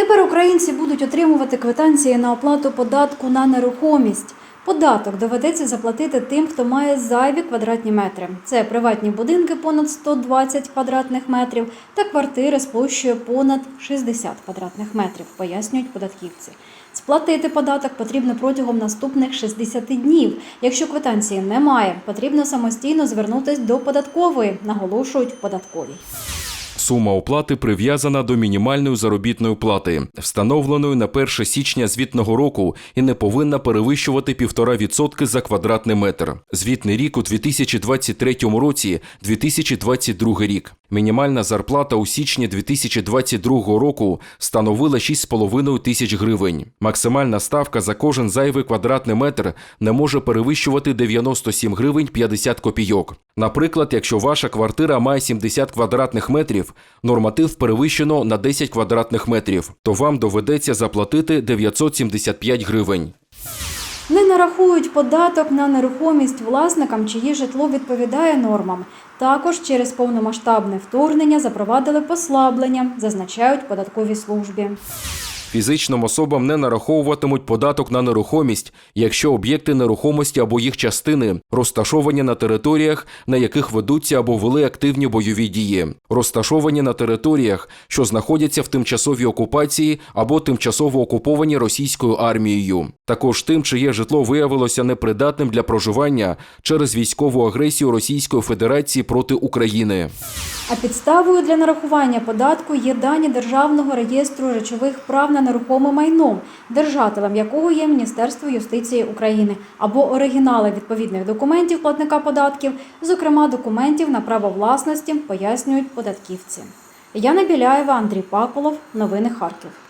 Тепер українці будуть отримувати квитанції на оплату податку на нерухомість. Податок доведеться заплатити тим, хто має зайві квадратні метри. Це приватні будинки понад 120 квадратних метрів та квартири з площею понад 60 квадратних метрів, пояснюють податківці. Сплатити податок потрібно протягом наступних 60 днів. Якщо квитанції немає, потрібно самостійно звернутися до податкової, наголошують податкові. Сума оплати прив'язана до мінімальної заробітної плати, встановленої на 1 січня звітного року і не повинна перевищувати 1,5% за квадратний метр. Звітний рік у 2023 році 2022 рік. Мінімальна зарплата у січні 2022 року становила 6,5 тисяч гривень. Максимальна ставка за кожен зайвий квадратний метр не може перевищувати 97 гривень 50 копійок. Наприклад, якщо ваша квартира має 70 квадратних метрів, норматив перевищено на 10 квадратних метрів, то вам доведеться заплатити 975 гривень. Не нарахують податок на нерухомість власникам, чиї житло відповідає нормам. Також через повномасштабне вторгнення запровадили послаблення, зазначають податкові службі. Фізичним особам не нараховуватимуть податок на нерухомість, якщо об'єкти нерухомості або їх частини розташовані на територіях, на яких ведуться або вели активні бойові дії, розташовані на територіях, що знаходяться в тимчасовій окупації або тимчасово окуповані російською армією. Також тим, чиє житло виявилося непридатним для проживання через військову агресію Російської Федерації проти України. А підставою для нарахування податку є дані Державного реєстру речових прав на нерухоме майно, держателем якого є Міністерство юстиції України, або оригінали відповідних документів платника податків, зокрема документів на право власності, пояснюють податківці. Яна Біляєва, Андрій Паколов. Новини Харків.